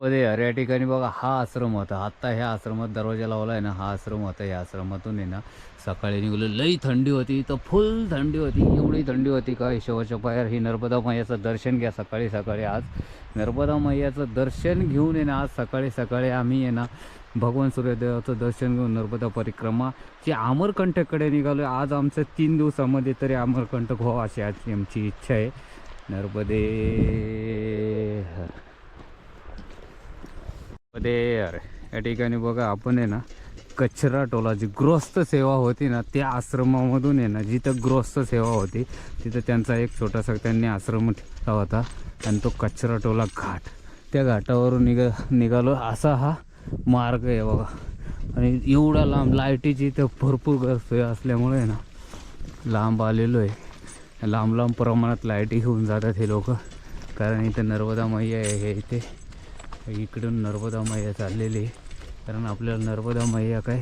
अरे अरे या ठिकाणी बघा हा आश्रम होता. आत्ता ह्या आश्रमात दरवाजा लावला आहे ना हा आश्रम होता. या आश्रमातून आहे ना सकाळी निघलो. लई थंडी होती. तर फुल थंडी होती. एवढी थंडी होती का शेवटच्या पायावर ही नर्मदा मैयाचं दर्शन घ्या सकाळी सकाळी आज. नर्मदा मैयाचं दर्शन घेऊन आहे ना आज सकाळी सकाळी आम्ही आहे ना भगवान सूर्यदेवाचं दर्शन घेऊन नर्मदा परिक्रमाची अमरकंटककडे निघालो. आज आमचं तीन दिवसामध्ये तरी अमरकंटक व्हावं अशी आजची आमची इच्छा आहे. नर्मदे हर. अरे या ठिकाणी बघा आपण आहे ना कचरा टोला जी गृहस्थ सेवा होती ना त्या आश्रमामधून आहे ना जिथं गृहस्थ सेवा होती तिथं त्यांचा एक छोटासा त्यांनी आश्रम ठेवला होता आणि तो कचरा टोला घाट. त्या घाटावरून निघा निघालो असा हा मार्ग आहे बघा. आणि एवढा लांब लाईटीची इथं भरपूर गर सोय असल्यामुळे ना लांब आलेलो आहे. लांब लांब प्रमाणात लाईटी घेऊन जातात हे लोक कारण इथं नर्मदा मैया आहे हे इथे. इकडून नर्मदा मैया चाललेली आहे. कारण आपल्याला नर्मदा मैया काय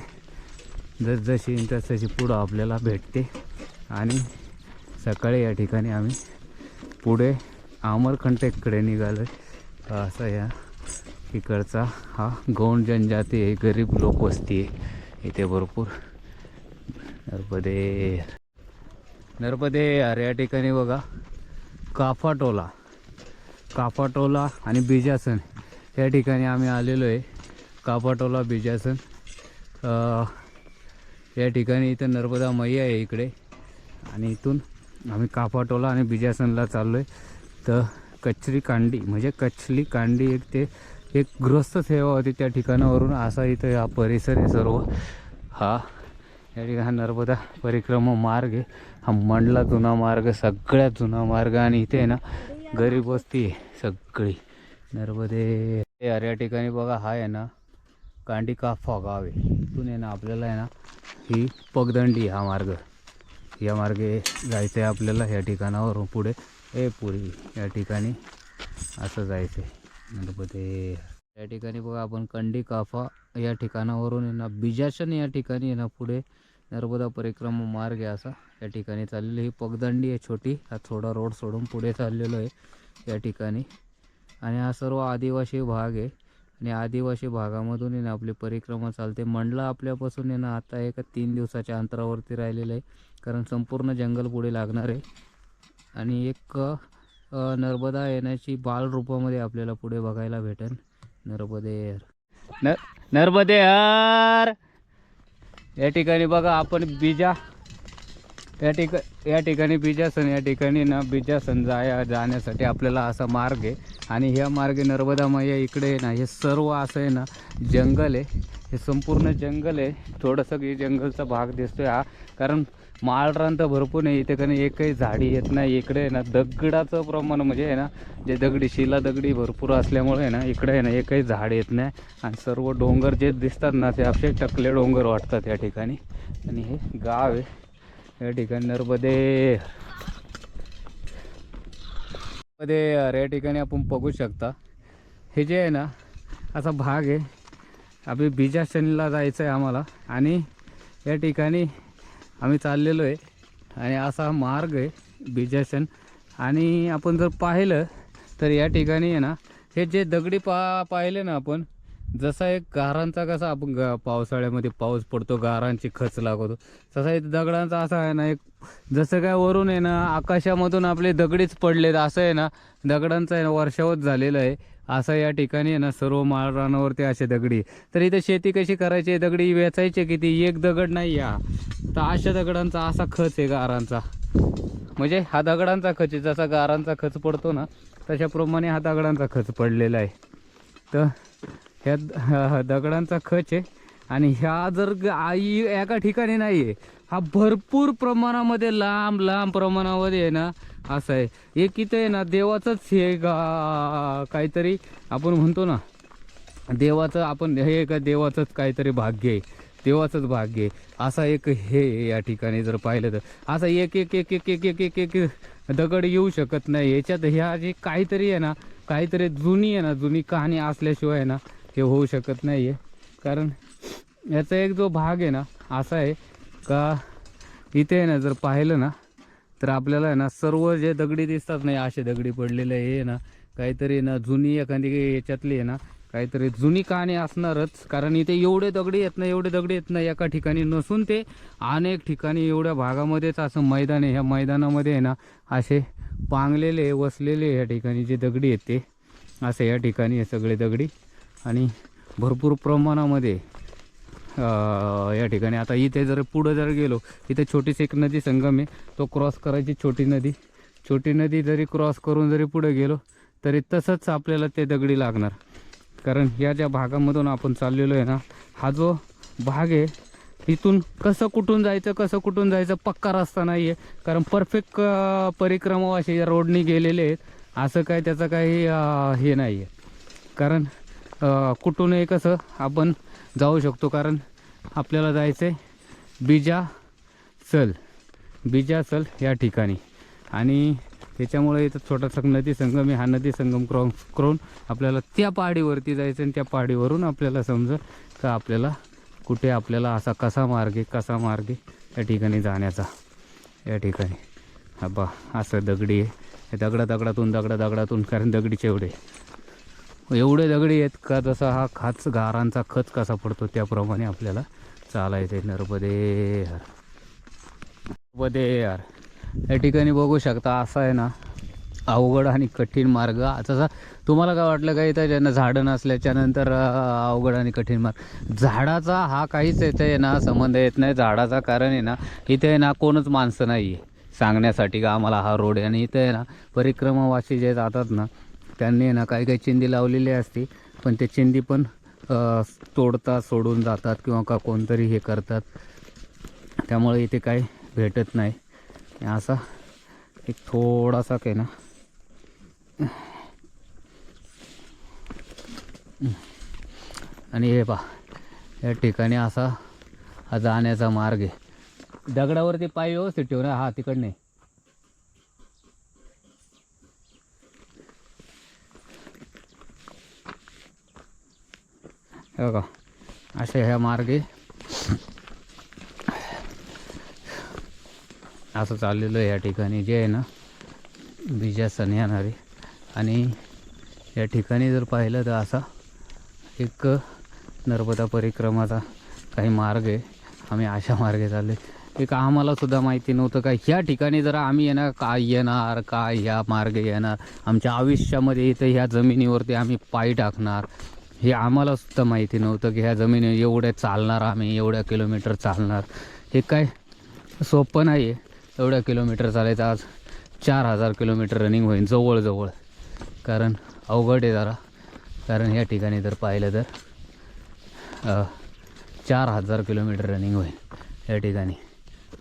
जसजशी तस तशी पुढं आपल्याला भेटते. आणि सकाळी या ठिकाणी आम्ही पुढे अमरकंटककडे निघालो असा या इकडचा हा गौंड जनजाती आहे गरीब लोकवस्ती आहे. इथे भरपूर नर्मदे नर्मदे अरे या ठिकाणी बघा काफाटोला. काफाटोला आणि बिजासन. या ठिकाणी आम्ही आलेलो आहे. कापाटोला बिजासन. या ठिकाणी इथं नर्मदा मैया आहे इकडे. आणि इथून आम्ही कापाटोला आणि बिजासनला चाललो आहे तर कचरी कांडी म्हणजे कचली कांडी एक ते एक गृहस्थ सेवा होती त्या ठिकाणावरून असा इथं हा परिसर आहे सर्व. हा या ठिकाणी हा नर्मदा परिक्रमा मार्ग आहे. हा मंडला जुना मार्ग सगळ्यात जुना मार्ग. आणि इथे आहे ना गरीब वस्ती आहे सगळी. नर्मदे यार या ठिकाणी बघा हा आहे ना कांडी काफा गाव आहे इथून आहे ना आपल्याला आहे ना ही पगदंडी हा मार्ग. या मार्गे जायचं आहे आपल्याला ह्या ठिकाणावरून पुढे. ए पुरी या ठिकाणी असं जायचं आहे नर्मदे या ठिकाणी बघा आपण कंडी काफा या ठिकाणावरून आहे ना बिजाशन या ठिकाणी आहे ना पुढे नर्मदा परिक्रमा मार्ग आहे असा. या ठिकाणी चाललेली ही पगदंडी आहे छोटी. हा थोडा रोड सोडून पुढे चाललेलो आहे. या ठिकाणी आणि हा सर्व आदिवासी भाग आहे. आणि आदिवासी भागामधून आहे ना आपली परिक्रमा चालते. मंडला आपल्यापासून आहे ना आता एका तीन दिवसाच्या अंतरावरती राहिलेलं आहे. कारण संपूर्ण जंगल पुढे लागणार आहे. आणि एक नर्मदा येण्याची बाल रूपामध्ये आपल्याला पुढे बघायला भेटेल. नर्मदेर. न नर्मदेहर या ठिकाणी बघा आपण बीजा या ठिका या ठिकाणी बीजासन या ठिकाणी ना बीजासन जाया जाण्यासाठी आपल्याला असा मार्ग आहे. आणि ह्या मार्गे नर्मदा मैया इकडे आहे ना हे सर्व असं आहे ना जंगल आहे. हे संपूर्ण जंगल आहे. थोडंसं हे जंगलचा भाग दिसतोय हा. कारण माळरान तर भरपूर नाही इथे कारण एकही झाडी येत नाही. इकडे आहे ना दगडाचं प्रमाण म्हणजे आहे ना जे दगडी शिला दगडी भरपूर असल्यामुळे आहे ना इकडे आहे ना एकही झाड येत नाही. आणि सर्व डोंगर जे दिसतात ना ते असे टकले डोंगर वाटतात या ठिकाणी. आणि हे गाव आहे. या ठिकाणी नर्मदे. मध्ये अरे या ठिकाणी आपण बघू शकता. हे जे आहे ना असा भाग आहे. आम्ही बिजाशनला जायचं आहे आम्हाला. आणि या ठिकाणी आम्ही चाललेलो आहे. आणि असा मार्ग आहे बीजाशन आणि आपण जर पाहिलं तर या ठिकाणी आहे ना हे जे दगडी पा पाहिले ना आपण जसा एक गारांचा कसा आपण गा पावसाळ्यामध्ये पाऊस पडतो गारांची खच लागवतो तसा एक दगडांचा असा आहे ना एक जसं काय वरून आहे ना आकाशामधून आपले दगडीच पडलेत असं आहे ना दगडांचं आहे ना वर्षावत झालेलं आहे. असं या ठिकाणी आहे ना सर्व माळरानावरती असे दगडी तर इथं शेती कशी करायची दगडी वेचायचे किती? एक दगड नाही या. तर अशा दगडांचा असा खच आहे गारांचा. म्हणजे हा दगडांचा खच आहे जसा गारांचा खच पडतो ना तशाप्रमाणे हा दगडांचा खच पडलेला आहे. तर ह्या द- दगडांचा खच आहे. आणि ह्या जर आई एका ठिकाणी नाही आहे हा भरपूर प्रमाणामध्ये लांब लांब प्रमाणामध्ये आहे ना असं आहे. एक इथं आहे ना देवाचंच हे गा काहीतरी आपण म्हणतो ना देवाचं आपण हे का देवाचंच काहीतरी भाग्य आहे. देवाचंच भाग्य आहे. असा एक हे या ठिकाणी जर पाहिलं तर. असा एक एक एक एक एक एक एक एक दगड येऊ शकत नाही. याच्यात ह्या जे काहीतरी आहे ना काहीतरी जुनी आहे ना जुनी कहाणी असल्याशिवाय आहे ना हे होऊ शकत नाही आहे कारण याचा एक जो भाग आहे ना असा आहे का इथे आहे ना जर पाहिलं ना तर आपल्याला आहे ना सर्व जे दगडी दिसतात नाही असे दगडी पडलेले आहे ना काहीतरी ना जुनी एखादी याच्यातली आहे ना काहीतरी जुनी कहाणी असणारच. कारण इथे एवढे दगडी येत नाही एवढे दगडी येत नाही एका ठिकाणी नसून ते अनेक ठिकाणी एवढ्या भागामध्येच असं मैदान आहे. ह्या मैदानामध्ये आहे ना असे पांगलेले वसलेले ह्या ठिकाणी जे दगडी आहेत ते असे या ठिकाणी आहे सगळे दगडी आणि भरपूर प्रमाणामध्ये या ठिकाणी. आता इथे जर पुढं जर गेलो इथे छोटीशी एक नदी संगम आहे. तो क्रॉस करायची छोटी नदी. छोटी नदी जरी क्रॉस करून जरी पुढे गेलो तरी तसंच आपल्याला ते दगडी लागणार. कारण या ज्या भागामधून आपण चाललेलो आहे ना हा जो भाग आहे इथून कसं कुठून जायचं कसं कुठून जायचं पक्का रस्ता नाही आहे कारण परफेक्ट परिक्रमा असे या रोडनी गेलेले आहेत. असं काय त्याचं काही हे नाही आहे कारण कुठूनही कसं आपण जाऊ शकतो कारण आपल्याला जायचं आहे बीजा सल बिजासल या ठिकाणी. आणि त्याच्यामुळे इथं छोटासा नदी संगम आहे. हा नदी संगम क्रॉस करून आपल्याला त्या पहाडीवरती जायचं आणि त्या पहाडीवरून आपल्याला समजा का आपल्याला कुठे आपल्याला असा कसा मार्ग आहे कसा मार्ग आहे या ठिकाणी जाण्याचा. या ठिकाणी. हा बा असं दगडी आहे. दगडा दगडातून दगडा दगडातून कारण दगडीचे एवढे. एवढे दगडी आहेत का जसा हा खाच गारांचा खच कसा पडतो त्याप्रमाणे आपल्याला चालायचं आहे नर्मदे हर. नर्मदे यार या ठिकाणी बघू शकता असा आहे ना अवघड आणि कठीण मार्ग. जसा तुम्हाला काय वाटलं का इथं ज्यांना झाडं नसल्याच्या नंतर अवघड आणि कठीण मार्ग. झाडाचा हा काहीच इथे आहे ना संबंध येत नाही. झाडाचा कारण आहे ना इथे आहे ना कोणच माणसं नाही आहे सांगण्यासाठी का आम्हाला हा रोड आहे? आणि इथे आहे ना परिक्रमावासी जे जातात ना त्यांनी ना काही काही चिंदी लावलेली असते पण ते चिंदी पण तोडता तोडतात सोडून जातात किंवा का कोणतरी हे करतात. त्यामुळे इथे काही भेटत नाही. असा एक थोडासा काही ना. आणि हे पा या ठिकाणी असा हा जाण्याचा मार्ग आहे. दगडावरती पाय व्यवस्थित ठेव हा हा तिकडने. हे बघा असे ह्या मार्गे. असं चाललेलं आहे या ठिकाणी जे आहे ना बिजासन येणारे. आणि या ठिकाणी जर पाहिलं तर असा एक नर्मदा परिक्रमाचा काही मार्ग आहे. आम्ही अशा मार्गे चालले एक आम्हाला सुद्धा माहिती नव्हतं का ह्या ठिकाणी जर आम्ही येणार काय येणार काय ह्या मार्गे येणार? आमच्या आयुष्यामध्ये इथं ह्या जमिनीवरती आम्ही पाय टाकणार. हे आम्हाला सुद्धा माहिती नव्हतं की ह्या जमिनी एवढ्या चालणार आम्ही एवढ्या किलोमीटर चालणार. हे काय सोपं नाही आहे एवढ्या किलोमीटर चालायचं आज चार हजार किलोमीटर रनिंग होईल जवळजवळ. कारण अवघड आहे जरा. कारण ह्या ठिकाणी जर पाहिलं तर चार हजार किलोमीटर रनिंग होईल या ठिकाणी.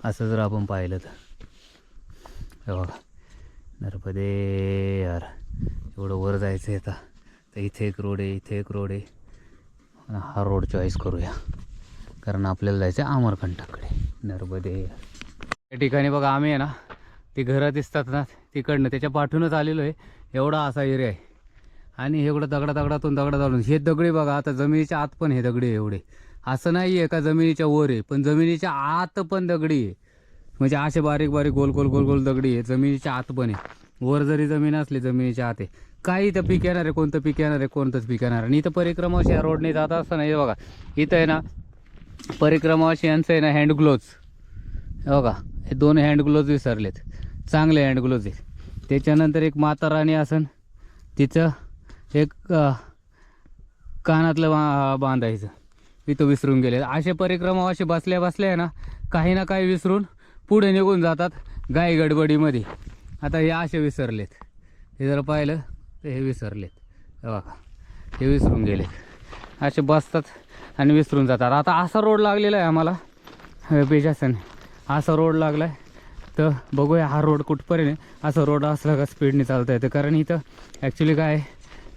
असं जर आपण पाहिलं तर. बघा. नरपदे यार एवढं वर जायचं आहे आता. तर इथे एक रोड आहे इथे एक रोड आहे. हा रोड चॉईस करूया. कारण आपल्याला जायचं आहे अमरकंटाकडे नर्मदे. या ठिकाणी बघा आम्ही आहे ना ती घरं दिसतात ना तिकडनं त्याच्या पाठूनच आलेलो आहे. एवढा असा एरिया आहे. आणि हे एवढं दगडा दगडातून दगडा दगडून हे दगडी बघा आता जमिनीच्या आत पण हे दगडे आहे एवढे. असं नाही आहे का जमिनीच्या वर आहे पण जमिनीच्या आत पण दगडी आहे. म्हणजे असे बारीक बारीक गोल गोल गोल गोल दगडी आहे. जमिनीच्या आत पण आहे. वर जरी जमीन असली जमिनीच्या आत आहे. काही इथं पीक येणार आहे कोणतं पीक येणार आहे कोणतंच पीक येणार आणि इथं परिक्रमाशी या रोडने जात असताना हे बघा इथं आहे ना परिक्रमाशी यांचं आहे ना हँड ग्लोव्ज हे बघा हे दोन हँड ग्लोव्ज विसरलेत. चांगले हँड ग्लोव्ज आहेत. त्याच्यानंतर एक माता राणी असन तिचं एक कानातलं बा बांधायचं. इथं विसरून गेले असे परिक्रमा असे बसल्या बसल्या आहे ना काही ना काही विसरून पुढे निघून जातात गाई गडबडीमध्ये आता हे असे विसरलेत. हे जर पाहिलं तर हे विसरलेत. हे बघा हे विसरून गेले असे बसतात आणि विसरून जातात. आता असा रोड लागलेला आहे आम्हाला. बेजासन. असा रोड लागला आहे तर बघूया हा रोड कुठपर्यंत असा रोड असला का स्पीडने चालता येतं. कारण इथं ॲक्च्युली काय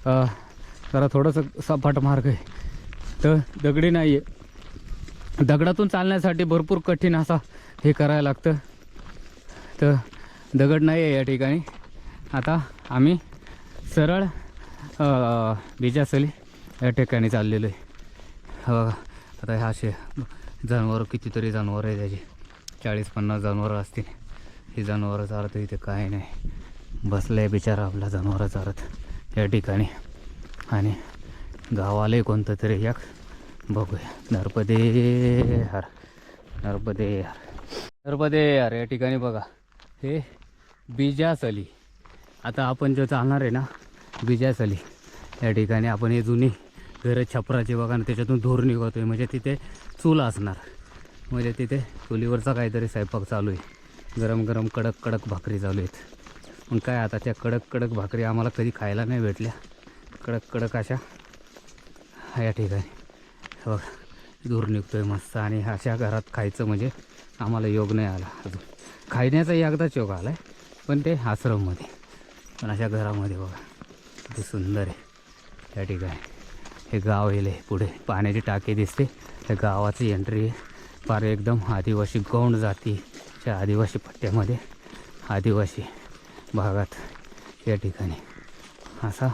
जरा थोडंसं सपाट मार्ग आहे. तर दगडी नाही आहे दगडातून चालण्यासाठी भरपूर कठीण असा हे करायला लागतं. तर दगड नाही आहे या ठिकाणी. आता आम्ही सरळ अं, या ठिकाणी चाललेलो आहे. आता हे असे जनावरं कितीतरी जनावरं आहे त्याची चाळीस पन्नास जनावरं असतील. ही जनावरं चालत इथे काय नाही. बसलं आहे बिचारा आपला जनावरं चालत या ठिकाणी. आणि गावालाही कोणतं तरी एक बघूया. नरपदे हर नरपदे हर. नरपदे हर या ठिकाणी बघा. हे बिजासली. आता आपण जो चालणार आहे ना बिजासली या ठिकाणी आपण हे जुनी घरं छपराची बघा ना त्याच्यातून धूर निघतोय. म्हणजे तिथे चूल असणार. म्हणजे तिथे चुलीवरचा काहीतरी स्वयंपाक चालू आहे. गरम गरम कडक कडक भाकरी चालू आहेत. पण काय आता त्या कडक कडक भाकरी आम्हाला कधी खायला नाही भेटल्या. कडक कडक अशा या ठिकाणी. बघा बघा निघतो निघतोय मस्त. आणि अशा घरात खायचं म्हणजे आम्हाला योग नाही आला अजून. खाण्याचा एकदाच योग आला आहे पण ते आश्रममध्ये. पण अशा घरामध्ये बघा. किती सुंदर आहे. त्या ठिकाणी हे गाव येईल. पुढे पाण्याची टाकी दिसते. त्या गावाची एंट्री फार एकदम आदिवासी गौंड जातीच्या आदिवासी पट्ट्यामध्ये आदिवासी भागात या ठिकाणी असा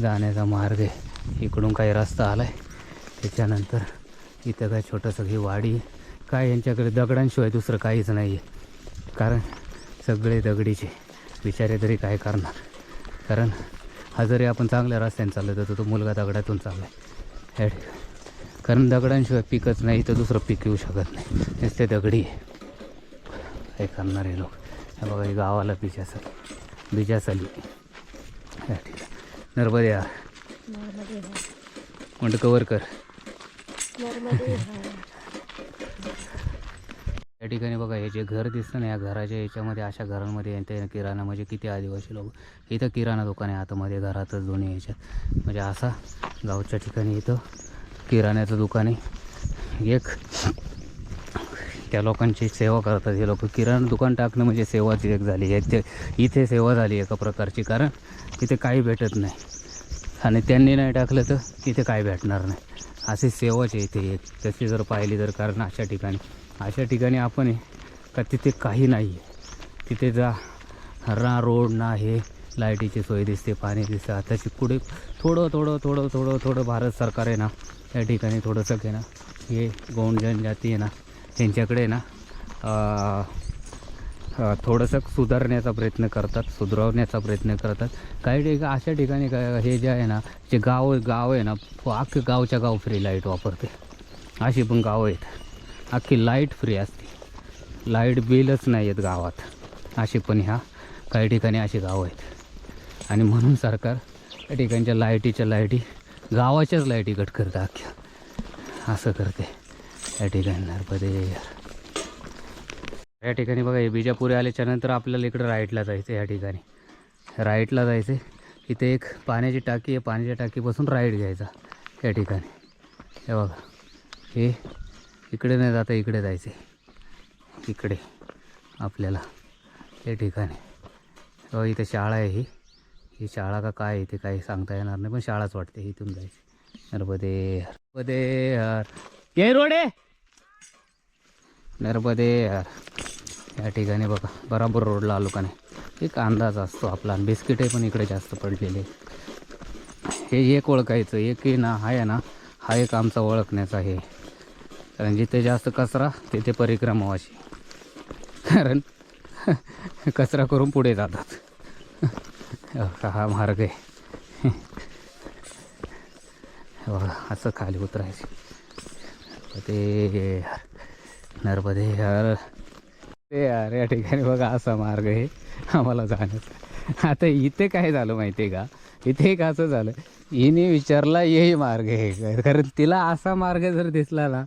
जाण्याचा मार्ग आहे. इकडून काही रस्ता आला आहे त्याच्यानंतर इथं काय छोटंसं ही वाडी काय यांच्याकडे दगडांशिवाय दुसरं काहीच नाही आहे कारण सगळे दगडीचे बिचारे तरी काय करणार? कारण हा जरी आपण चांगल्या रस्त्याने चाललो तर तो मुलगा दगडातून चालला आहे कारण दगडांशिवाय पिकच नाही तर दुसरं पीक येऊ शकत नाही. नुसते दगडी. आहे काय करणार हे लोक. हे बघा हे गावाला बिजासल बिजासली या ठिकाणी नर्मदे म्हणतं कवर कर. या ठिकाणी बघा हे जे घर दिसतं ना या घराच्या याच्यामध्ये अशा घरांमध्ये यांच्या किराणा म्हणजे किती आदिवासी लोक. इथं किराणा दुकान आहे आतमध्ये घरातच दोन्ही याच्यात. म्हणजे असा गावच्या ठिकाणी इथं किराण्याचं दुकान आहे. एक त्या लोकांची सेवा करतात हे लोक. किराणा दुकान टाकणं म्हणजे सेवाची एक झाली. आहे ते इथे सेवा झाली एका प्रकारची. कारण इथे काही भेटत नाही. आणि त्यांनी नाही टाकलं तर तिथे काय भेटणार नाही. अशी सेवाच आहे इथे. एक तशी जर पाहिली तर कारण अशा ठिकाणी. अशा ठिकाणी आपण आहे का तिथे काही नाही. आहे तिथे जा. ना रोड ना हे लाईटीची सोय दिसते पाणी दिसतं. आताची पुढे थोडं थोडं थोडं थोडं थोडं भारत सरकार आहे ना या ठिकाणी थोडंसं आहे ना हे गौंड जनजाती आहे ना त्यांच्याकडे ना थोडंसं सुधारण्याचा प्रयत्न करतात सुधारवण्याचा प्रयत्न करतात. काही ठिकाणी अशा ठिकाणी काय हे जे आहे ना जे गाव गाव आहे ना अख्खे गावच्या गाव फ्री लाइट वापरते. अशी पण गावं आहेत. अख्खी लाइट फ्री असते. लाइट बिलच नाही आहेत गावात. अशी पण ह्या काही ठिकाणी अशी गावं आहेत. आणि म्हणून सरकार त्या ठिकाणच्या लाईटीच्या लाईटी गावाच्याच लाईटी कट करतं अख्ख्या. असं करते. या ठिकाणी नरपदे या ठिकाणी बघा हे बिजापुरी आल्याच्यानंतर आपल्याला इकडं राईटला जायचं या ठिकाणी. राईटला जायचं इथे एक पाण्याची टाकी आहे. पाण्याच्या टाकीपासून राईट घ्यायचा या ठिकाणी. हे बघा. हे इकडे नाही जाता इकडे जायचे. इकडे आपल्याला. हे ठिकाणी. हो इथे शाळा आहे ही. ही शाळा का काय आहे काही सांगता येणार नाही पण शाळाच वाटते इथून जायची. नर्मदे नर्मदे हर ये रोडे! नर्मदे हर या ठिकाणी बघा बराबर रोडला आलो का नाही. एक अंदाज असतो आपला बिस्किटे पण इकडे जास्त पडलेले हे एक ओळखायचं एक आहे ना हा आहे ना हा एक आमचा ओळखण्याचा हे. कारण जिथे जास्त कचरा तिथे परिक्रमा व्हायची. कारण कचरा करून पुढे जातात. हा- हा मार्ग आहे. बघा असं खाली उतरायचं. ते नर्मदे यार ते यार या ठिकाणी बघा असा मार्ग आहे. आम्हाला जाण्याचा. आता इथे काय झालं माहिती आहे का? इथे एक असं झालं. हिने विचारला येही मार्ग हे कारण तिला असा मार्ग जर दिसला ना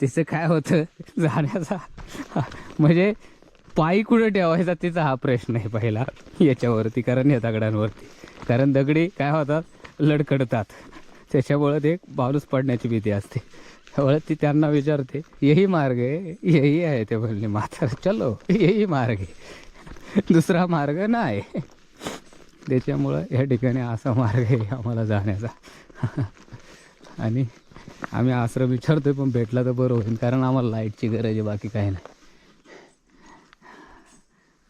तिचं काय होतं जाण्याचा? म्हणजे पायी कुठं ठेवायचा तिचा हा प्रश्न आहे पहिला याच्यावरती कारण या दगडांवरती. कारण दगडी काय होतात? लडकडतात त्याच्यामुळं ते पाऊस पडण्याची भीती असते. त्यामुळे ती त्यांना विचारते यही मार्ग आहे? यही आहे? ते म्हणले माता चलो यही मार्ग आहे. दुसरा मार्ग नाही. त्याच्यामुळं या ठिकाणी असा मार्ग आहे आम्हाला जाण्याचा. आणि आम्ही आश्रम विचारतोय पण भेटला तर बरं होईल कारण आम्हाला लाईटची गरज आहे बाकी काही नाही.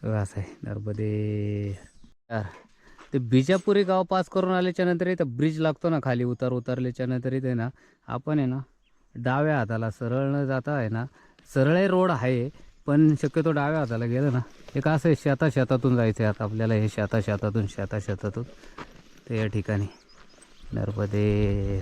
असं आहे नर्मदे. यार ते बिजापुरी गाव पास करून आल्याच्यानंतर इथं ब्रिज लागतो ना खाली उतार उतरल्याच्या नंतर इथे ना आपण आहे ना डाव्या हाताला सरळ न जाता आहे ना सरळ रोड आहे पण शक्यतो डाव्या हाताला गेलं ना. एक असं आहे शेता शेतातून जायचं आहे आता आपल्याला हे शेता शेतातून शेता शेतातून ते या ठिकाणी नर्मदे